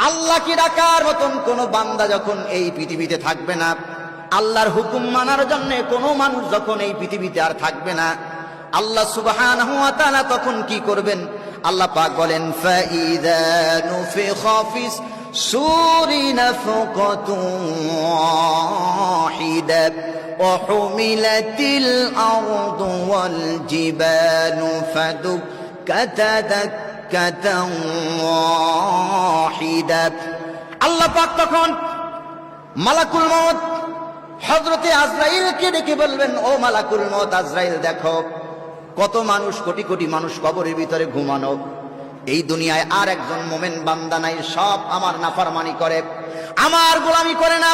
আল্লাহ কি ডাকার মতন কোন বান্দা যখন এই পৃথিবীতে থাকবে না আল্লাহর হুকুম মানার জন্য কোনো মানুষ যখন এই পৃথিবীতে আর থাকবে না আল্লাহ সুবহানাহু ওয়া তাআলা তখন কি করবেন আল্লাহ পাক বলেন ফাইদা নুফিখা ফিস সুরি নাফকাতুন ওয়াহিদা وحملت الأرض والجبال فدكتا دكة واحدة আল্লাহ পাক তখন মালাকুল মত হজরতে আজরাইলকে ডেকে বলবেন ও মালাকুল মত আজরাইল, দেখো, কত মানুষ, কোটি কোটি মানুষ কবরের ভিতরে ঘুমানো। এই দুনিয়ায় আর একজন মোমেন বান্দা নাই, সব আমার নাফরমানি করে। আমার গোলামি করে না,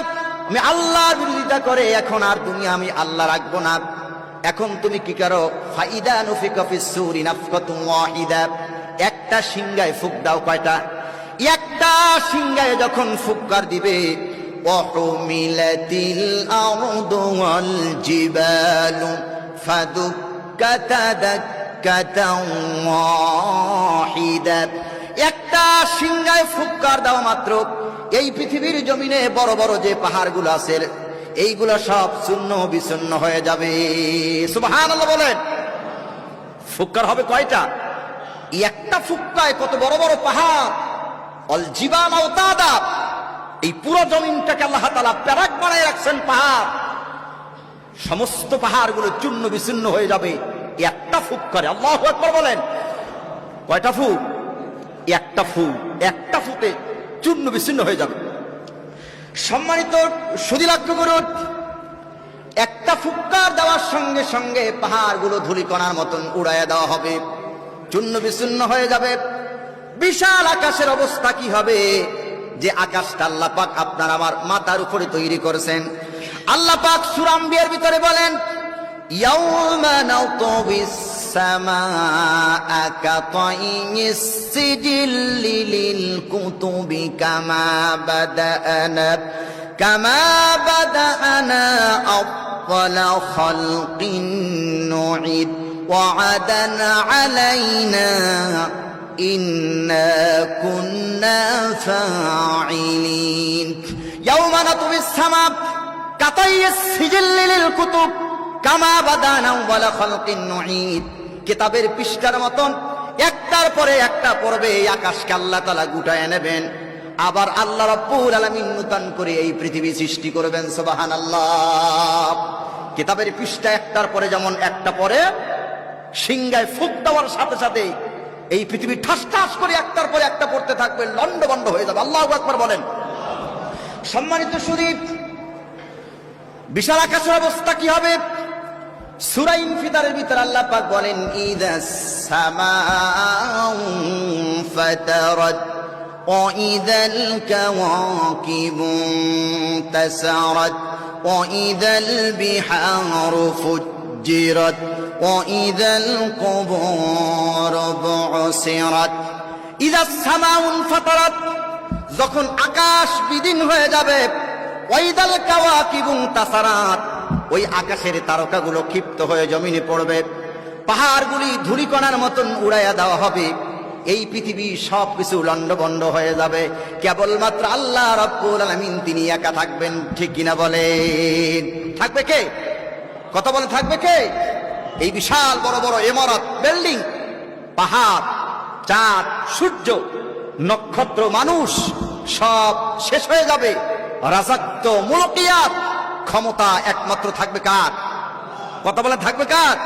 আমি আল্লাহর বিরোধিতা করে, এখন আর দুনিয়া আমি আল্লাহ রাখব না। এখন তুমি কি করো? ফাইদা নুফিকা ফিস সুরি নাফকাতুন ওয়াহিদা। একটা সিংহায় ফুক দাও কয়টা? একটা সিংহায় যখন ফুক্কার দিবে একটা সিংহায় ফুক্কার দাও মাত্র। এই পৃথিবীর জমিনে বড় বড় যে পাহাড়গুলো আছে, এইগুলো সব শূন্য বিচ্ছন্ন হয়ে যাবে। সুবাহ বলেন। ফুক্কার হবে কয়টা? একটা ফুক্কায় কত বড় বড় পাহাড়। অল জীবান এই পুরো জমিনটাকে আল্লাহ তালা প্যারাক বানায় রাখছেন পাহাড়। সমস্ত পাহাড়গুলো চূর্ণ বিচ্ছিন্ন হয়ে যাবে। একটা ফুক করে আল্লাহ বলেন। কয়টা ফুক একটা ফুক একটা ফুটে চূর্ণ বিচ্ছিন্ন হয়ে যাবে। সম্মানিত সুদীলাক্ষ করুন একটা ফুক্কার দেওয়ার সঙ্গে সঙ্গে পাহাড়গুলো ধুলিকণার মতন উড়াইয়া দেওয়া হবে। চূন্য বিচ্ছিন্ন হয়ে যাবে। বিশাল আকাশের অবস্থা কি হবে? যে আকাশটা আল্লাপাক আপনার আমার মাথার উপরে তৈরি করেছেন। আল্লাপাক সুরাম্বিয়ার ভিতরে বলেন কামাবাদ وعدا علينا إنا كنا فاعلين يوم نطوي السماء كطي السجل للكتب كما بدانا ولا خلق نعيد কিতাবের পৃষ্ঠার মতন একটার পরে একটা পড়বে এই আকাশকে আল্লাহ তালা গুটায় নেবেন আবার আল্লাহ রব্বুল আলামিন নূতন করে এই পৃথিবী সৃষ্টি করবেন সুবাহান আল্লাহ কিতাবের পৃষ্ঠা একটার পরে যেমন একটা পরে সিংগায় ফুক দেওয়ার সাথে সাথে এই পৃথিবী ঠাস ঠাস করে একটার পরে একটা পড়তে থাকবে লন্ড বন্ড হয়ে যাবে আল্লাহ একবার বলেন সম্মানিত সুদীপ বিশাল আকাশের অবস্থা কি হবে সুরাইন ফিতারের ভিতর আল্লাহ পাক বলেন ইদাস সামাউ ফাতারাত وإذا الكواكب انتسرت وإذا البحار فجرت وإذا القبور بعثرت إذا السماء انفطرت যখন আকাশ বিদীন হয়ে যাবে ওইদাল কাওয়াকিব তাসারাত ওই আকাশের তারকাগুলো ক্ষিপ্ত হয়ে জমিনে পড়বে পাহাড়গুলি ধুলিকণার মতন উড়াইয়া দেওয়া হবে এই পৃথিবী সব কিছু লন্ডভন্ড হয়ে যাবে কেবলমাত্র আল্লাহ রব্বুল আলামিন তিনি একা থাকবেন ঠিক কিনা বলেন থাকবে কে কথা বলে থাকবে কে? এই বিশাল বড় বড় এমারত বিল্ডিং, পাহাড়, চাঁদ, সূর্য, নক্ষত্র, মানুষ, সব শেষ হয়ে যাবে। রাজাক্ত মুলকিয়াত, ক্ষমতা একমাত্র থাকবে কার? কথা বলে থাকবে কার?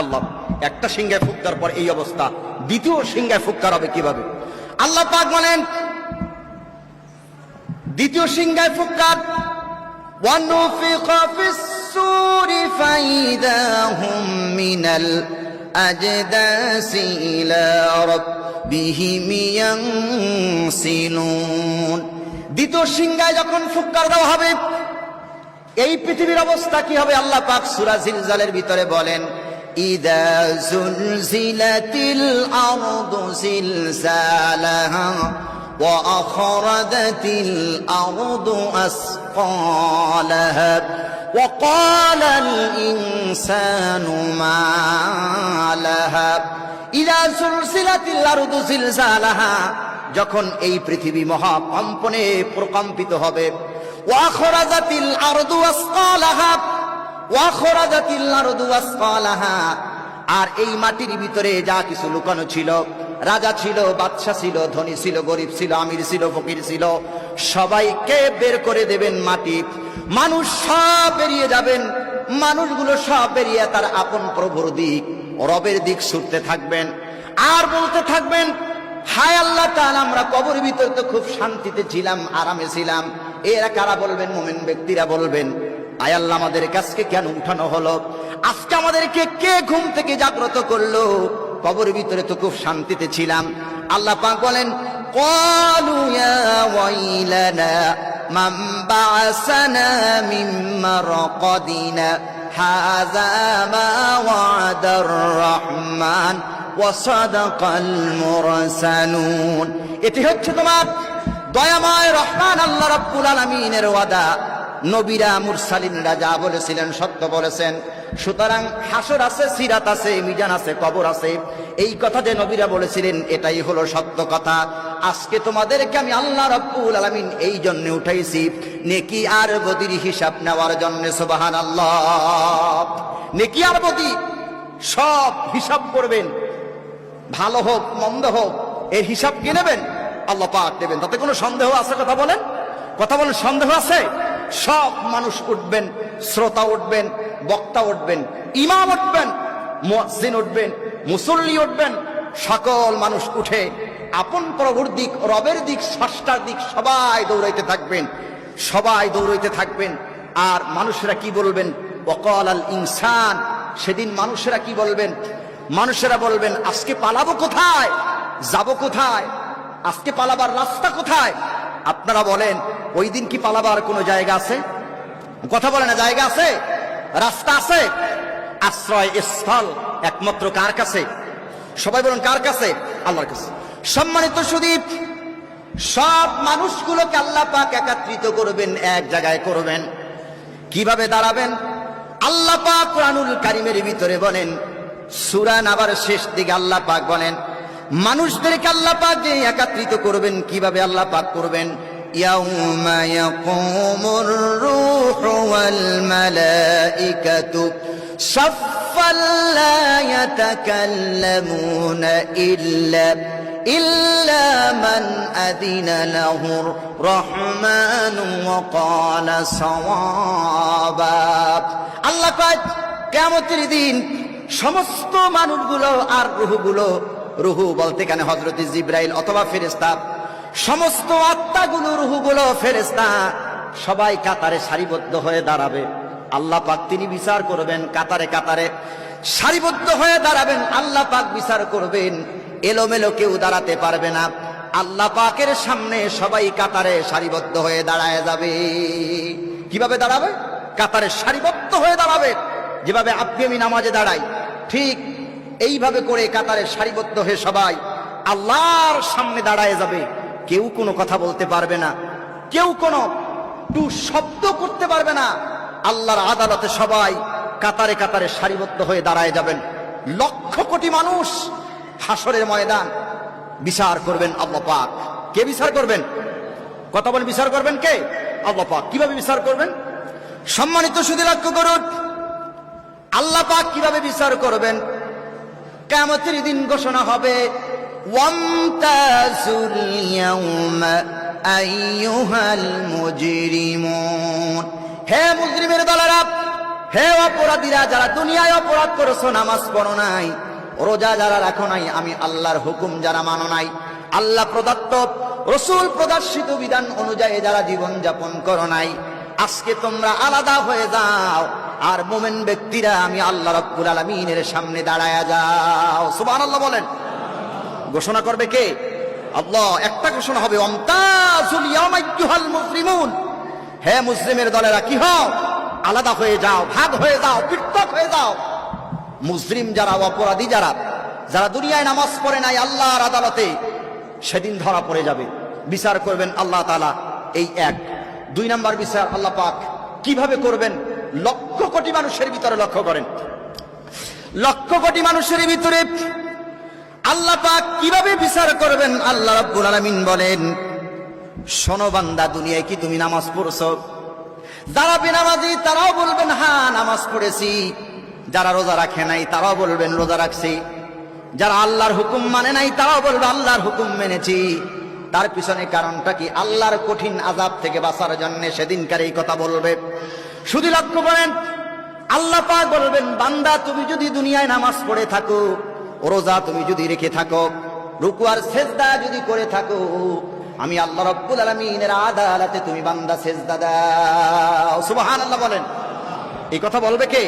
আল্লাহ, একটা সিংহায় ফুৎকার পর এই অবস্থা, দ্বিতীয় সিংহায় ফুৎকার হবে কীভাবে? আল্লাহ পাক বলেন, দ্বিতীয় সিংহায় ফুৎকার ওয়ান ফি السور فإذا هم من الأجداث إلى ربهم ينسلون দ্বিতীয় সিংহায় যখন ফুৎকার দেওয়া হবে এই পৃথিবীর অবস্থা কি হবে আল্লাহ পাক সূরা জিলজালের ভিতরে বলেন ইদা জুলজিলাতিল আরদু জিলজালাহা وأخرجت الأرض أثقالها وقال الإنسان ما لها إذا زلزلت الأرض زلزالها যখন এই পৃথিবী মহাকম্পনে প্রকম্পিত হবে ওয়াখরাজাতিল আরদু আসকালাহা ওয়াখরাজাতিল আরদু আসকালাহা আর এই মাটির ভিতরে যা কিছু লুকানো ছিল, রাজা ছিল, বাদশা ছিল, ধনী ছিল, গরিব ছিল, আমির ছিল, ফকির ছিল, সবাইকে বের করে দেবেন মাটি। মানুষ সব বেরিয়ে যাবেন, মানুষগুলো সব বেরিয়ে তার আপন প্রভুর দিক, রবের দিক ছুটতে থাকবেন। আর বলতে থাকবেন, হায় আল্লাহ তাআলা, আমরা কবর ভিতর তো খুব শান্তিতে ছিলাম, আরামে ছিলাম। এরা কারা বলবেন? মোমেন ব্যক্তিরা বলবেন। আয় আল্লাহ, আমাদের কাছকে কেন উঠানো হলো? আজকে আমাদেরকে কে ঘুম থেকে জাগ্রত করলো কবর ভিতরে তো খুব শান্তিতে ছিলাম আল্লাহ পাক বলেন قالوا يا ويلنا من بعثنا من مرقدنا هذا ما وعد الرحمن وصدق المرسلون এটি হচ্ছে তোমার দয়াময় রহমান আল্লাহ রাব্বুল আলামিনের ওয়াদা নবীরা মুরসালিনরা যা বলেছিলেন সত্য বলেছেন সুতরাং হাসর আছে, সিরাত আছে, মিজান আছে, কবর আছে। এই কথা যে নবীরা বলেছিলেন, এটাই হলো সত্য কথা। আজকে তোমাদেরকে আমি আল্লাহ রাব্বুল আলামিন এই জন্যে উঠাইছি, নেকি আর বদির হিসাব নেওয়ার জন্য সুবাহান আল্লাহ নেকি আর বদি সব হিসাব করবেন। ভালো হোক, মন্দ হোক, এর হিসাব কে নেবেন? আল্লাহ পাক দেবেন। তাতে কোনো সন্দেহ আছে কথা বলেন? কথা বলেন, সন্দেহ আছে? সব মানুষ উঠবেন, শ্রোতা উঠবেন বক্তা উঠবেন, ইমাম উঠবেন, মুয়াজ্জিন উঠবেন, মুসল্লি উঠবেন, সকল মানুষ উঠে আপন প্রভুর দিক, রবের দিক ষষ্ঠার দিক সবাই দৌড়াইতে থাকবেন, সবাই দৌড়াইতে থাকবেন। আর মানুষেরা কি বলবেন? অকল আল ইনসান। সেদিন মানুষেরা কি বলবেন? মানুষেরা বলবেন, আজকে পালাবো কোথায়? যাব কোথায়? আজকে পালাবার রাস্তা কোথায়? আপনারা বলেন, ওই দিন কি পালাবার কোনো জায়গা আছে? কথা বলে না, জায়গা আছে? রাস্তা আছে। আশ্রয় স্থল একমাত্র কার কাছে? সবাই বলুন, কার কাছে? আল্লাহর কাছে। সম্মানিত সুদীপ, সব মানুষগুলোকে আল্লাহ পাক একাত্রিত করবেন, এক জায়গায় করবেন। কীভাবে দাঁড়াবেন? আল্লাহ পাক কোরআনুল কারিমের ভিতরে বলেন সুরান আবার শেষ দিকে আল্লাহ পাক বলেন, মানুষদেরকে আল্লাহ পাক যে একাত্রিত করবেন, কীভাবে আল্লাহ পাক করবেন? يوم يقوم الروح والملائكة صفا لا يتكلمون إلا إلا من أذن له الرحمن وقال صوابا আল্লাহ কয় কেমতের দিন সমস্ত মানুষগুলো আর রুহুগুলো রুহু বলতে কেন হজরত জিব্রাইল অথবা ফেরেস্তা সমস্ত আত্মাগুলো রুহুগুলো ফেরেস্তা সবাই কাতারে সারিবদ্ধ হয়ে দাঁড়াবে। আল্লাহ পাক তিনি বিচার করবেন, কাতারে কাতারে সারিবদ্ধ হয়ে দাঁড়াবেন, আল্লাহ পাক বিচার করবেন। এলোমেলো কেউ দাঁড়াতে পারবে না। আল্লাহ পাকের সামনে সবাই কাতারে সারিবদ্ধ হয়ে দাঁড়ায় যাবে। কীভাবে দাঁড়াবে? কাতারে সারিবদ্ধ হয়ে দাঁড়াবে। যেভাবে আপনি আমি নামাজে দাঁড়াই ঠিক এইভাবে করে কাতারে সারিবদ্ধ হয়ে সবাই আল্লাহর সামনে দাঁড়ায় যাবে। কেউ কোনো কথা বলতে পারবে না। কেউ কোনো টু শব্দ করতে পারবে না। আল্লাহর আদালতে সবাই কাতারে কাতারে সারিবদ্ধ হয়ে দাঁড়ায় যাবেন। লক্ষ কোটি মানুষ হাসরের ময়দান বিচার করবেন আল্লাহ পাক। কে বিচার করবেন? কথা বলে বিচার করবেন কে? আল্লাহ পাক। কীভাবে বিচার করবেন? সম্মানিত শুধু লক্ষ্য করুন আল্লাহ পাক কীভাবে বিচার করবেন? কেমতের দিন ঘোষণা হবে ওয়ামতাজুল ইয়াউমা আইয়ুহাল মুজরিমুন হে মুজরিমের দলেরা, হে অপরাধীরা যারা দুনিয়ায় অপরাধ করেছ, নামাজ পড়ো নাই, রোজা যারা রাখো নাই, আমি আল্লাহর হুকুম যারা মানো নাই, আল্লাহ প্রদত্ত রসুল প্রদর্শিত বিধান অনুযায়ী যারা জীবন যাপন করো নাই, আজকে তোমরা আলাদা হয়ে যাও, আর মোমেন ব্যক্তিরা, আমি আল্লাহ রব্বুল আলমিনের সামনে দাঁড়ায়া যাও। আল্লাহ বলেন। ঘোষণা করবে কে? আল্লাহ, একটা ঘোষণা হবে মুজরিমুন। হে মুসলিমের দলেরা, কি হও? আলাদা হয়ে যাও, ভাগ হয়ে যাও, পৃথক হয়ে যাও। মুসলিম যারা, অপরাধী যারা যারা দুনিয়ায় নামাজ পড়ে নাই আল্লাহর আদালতে, সেদিন ধরা পড়ে যাবে। বিচার করবেন আল্লাহ তালা এই এক। দুই নাম্বার বিচার আল্লাহ পাক কীভাবে করবেন? লক্ষ কোটি মানুষের ভিতরে লক্ষ্য করেন। লক্ষ কোটি মানুষের ভিতরে আল্লাহ পাক কীভাবে বিচার করবেন? আল্লাহ রাব্বুল আলামিন বলেন, শোনো বান্দা, দুনিয়ায় কি তুমি নামাজ পড়ছো? যারা বেনামাজি, তারাও বলবেন হ্যাঁ নামাজ পড়েছি। যারা রোজা রাখে নাই, তারাও বলবেন, রোজা রাখছি। যারা আল্লাহর হুকুম মানে নাই, তারাও বলবে, আল্লাহর হুকুম মেনেছি। তার পিছনে কারণটা কি? আল্লাহর কঠিন আজাব থেকে বাঁচার জন্য সেদিনকার এই কথা বলবে। শুধু লক্ষ্য করেন, আল্লাহ পাক বলবেন, বান্দা, তুমি যদি দুনিয়ায় নামাজ পড়ে থাকো রোজা তুমি যদি রেখে থাকো রুকু আর সেজদা যদি করে থাকো, আমি আল্লাহ রব্বুল আলমিনের আদালতে তুমি বান্দা সেজদা দাও। সুবহানাল্লাহ বলেন। এই কথা বলবে কে?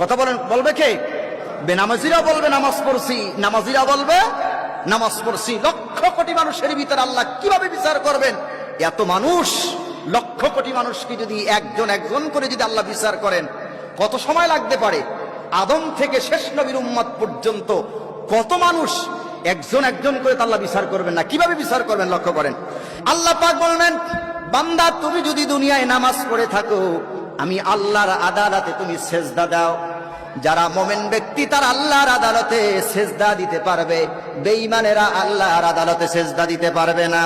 কথা বলেন, বলবে কে? বেনামাজিরা বলবে নামাজ পড়ছি, নামাজিরা বলবে, নামাজ পড়ছি। লক্ষ কোটি মানুষের ভিতরে আল্লাহ কীভাবে বিচার করবেন? এত মানুষ, লক্ষ কোটি মানুষকে যদি একজন একজন করে যদি আল্লাহ বিচার করেন, কত সময় লাগতে পারে? আদম থেকে শেষ নবীর উম্মত পর্যন্ত কত মানুষ একজন একজন করে আল্লাহ বিচার করবেন না? কীভাবে বিচার করবেন লক্ষ্য করেন? আল্লাহ পাক বলবেন, বান্দা, তুমি যদি দুনিয়ায় নামাজ পড়ে থাকো, আমি আল্লাহর আদালতে তুমি সেজদা দাও। যারা মোমেন ব্যক্তি, তার আল্লাহর আদালতে সেজদা দিতে পারবে। বেঈমানেরা আল্লাহর আদালতে সেজদা দিতে পারবে না।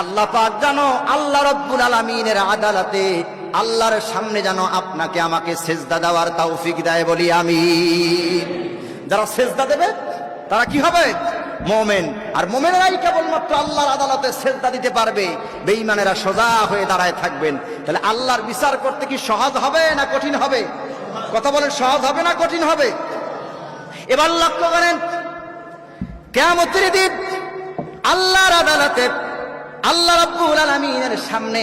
আল্লাহ পাক জানো, আল্লাহ রব্বুল আলামিনের আদালতে আল্লাহর সামনে যেন আপনাকে আমাকে সেজদা দেওয়ার তৌফিক দেয় বলি আমি। যারা সেজদা দেবে, তারা কি হবে? মোমেন। আর মোমেনেরাই কেবলমাত্র আল্লাহর আদালতে সেজদা দিতে পারবে। বেঈমানেরা সোজা হয়ে দাঁড়ায় থাকবেন। তাহলে আল্লাহর বিচার করতে কি সহজ হবে না কঠিন হবে? কথা বলেন, সহজ হবে না কঠিন হবে? এবার লক্ষ্য করেন কেমতের দিন আল্লাহর আদালতে আল্লাহ রাব্বুল আলামিনের সামনে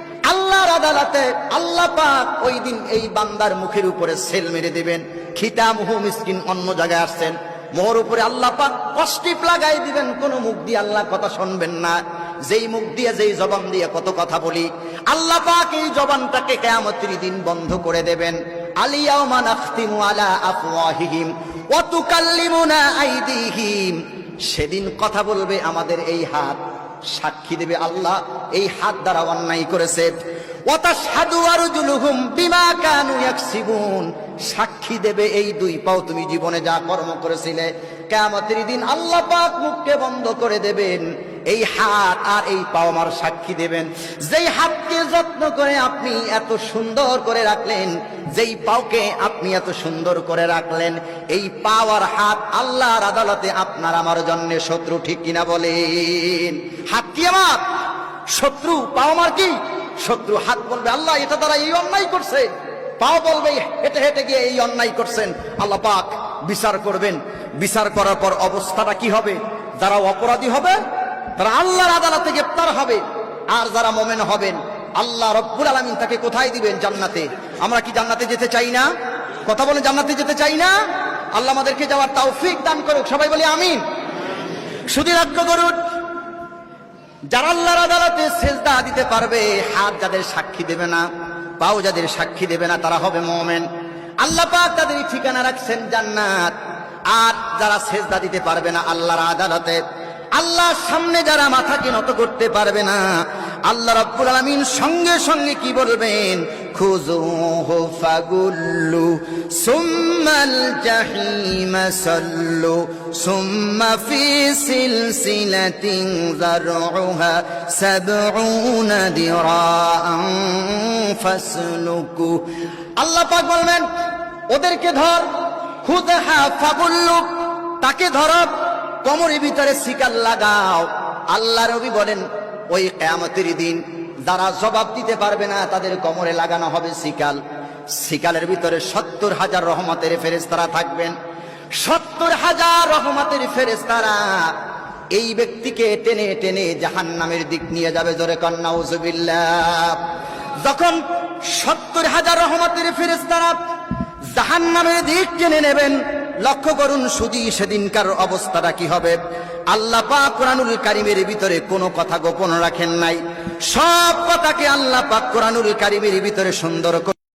আল্লাহর আদালতে আল্লাহ পাক ওই দিন এই বান্দার মুখের উপরে সেল মেরে দিবেন। খিতামহু মিসকিন অন্য জায়গায় আসছেন। মোহর উপরে আল্লাহ পাক কষ্টিপ লাগাই দিবেন। কোন মুখ দিয়ে আল্লাহ কথা শুনবেন না। যেই মুখ দিয়ে, যেই জবান দিয়ে কত কথা বলি। আল্লাহ পাক এই জবানটাকে কেয়ামতের দিন বন্ধ করে দেবেন। আলিয়াউমা নাখতিমু আলা আফওয়াহিহিম ওয়া তুকাল্লিমুনা আইদিহিম। সেদিন কথা বলবে আমাদের এই হাত। সাক্ষী দেবে আল্লাহ, এই হাত দ্বারা অন্যায় করেছে। সাক্ষী দেবে এই দুই পাও, তুমি জীবনে যা কর্ম করেছিলে, কিয়ামতের দিন আল্লাহ পাক মুখকে বন্ধ করে দেবেন। এই হাত আর এই পাও আমার সাক্ষী দেবেন। যেই হাতকে যত্ন করে আপনি এত সুন্দর করে রাখলেন, যেই পাওকে আপনি এত সুন্দর করে রাখলেন, এই পাওয়ার হাত আল্লাহর আদালতে আপনার আমার জন্য শত্রু ঠিক কিনা বলেন। হাত কি আমার? শত্রু? পাও আমার কি? শত্রু হাত বলবে, আল্লাহ, এটা তারা এই অন্যায় করছে। পাও বলবে, হেঁটে হেঁটে গিয়ে এই অন্যায় করছেন। আল্লাহ পাক বিচার করবেন। বিচার করার পর অবস্থাটা কি হবে? যারা অপরাধী হবে তারা আল্লাহর আদালতে গ্রেপ্তার হবে। আর যারা মোমেন হবেন, আল্লাহ রব্বুল আলমিন তাকে কোথায় দিবেন জান্নাতে? আমরা কি জান্নাতে যেতে চাই না? কথা বলে জান্নাতে যেতে চাই না? আল্লাহ আমাদেরকে যাওয়ার তৌফিক দান করুক। সবাই বলি আমিন। শুধু লক্ষ্য করুন, যারা আল্লাহর আদালতে সেজদা দিতে পারবে, হাত যাদের সাক্ষী দেবে না, পাও যাদের সাক্ষী দেবে না, তারা হবে মোমেন। আল্লাহ পাক তাদের ঠিকানা রাখছেন জান্নাত। আর যারা সেজদা দিতে পারবে না আল্লাহর আদালতে আল্লাহর সামনে যারা মাথাকে নত করতে পারবে না, আল্লাহ রাব্বুল আলামিন সঙ্গে সঙ্গে কি বলবেন? খুজুহু ফাগুল্লু, সুম্মাল জাহিম সাল্লু, সুম্মা ফি সিলসিলাতিন যারউহা সাবউনা দিরাআন ফাসলুকু। আল্লাহ পাক বলবেন, ওদেরকে ধর খুদহা ফাগুল্লু, তাকে ধর। কোমরের ভিতরে শিকার লাগাও। আল্লাহ রবি বলেন, ওই কেয়ামতের দিন যারা জবাব দিতে পারবে না, তাদের কোমরে লাগানো হবে শিকাল। শিকালের ভিতরে সত্তর হাজার রহমতের ফেরেস্তারা থাকবেন। সত্তর হাজার রহমতের ফেরেস্তারা এই ব্যক্তিকে টেনে টেনে জাহান নামের দিক নিয়ে যাবে জোরে কন্যা উজুবিল্লাহ যখন সত্তর হাজার রহমতের ফেরেস্তারা জাহান নামের দিক টেনে নেবেন লক্ষ্য করুন সুদি সেদিনকার অবস্থাটা কি হবে। আল্লাহ পাক কোরআনুল কারিমের ভিতরে কোনো কথা গোপন রাখেন নাই। সব কথাকে আল্লাহ পাক কোরআনুল কারিমের ভিতরে সুন্দর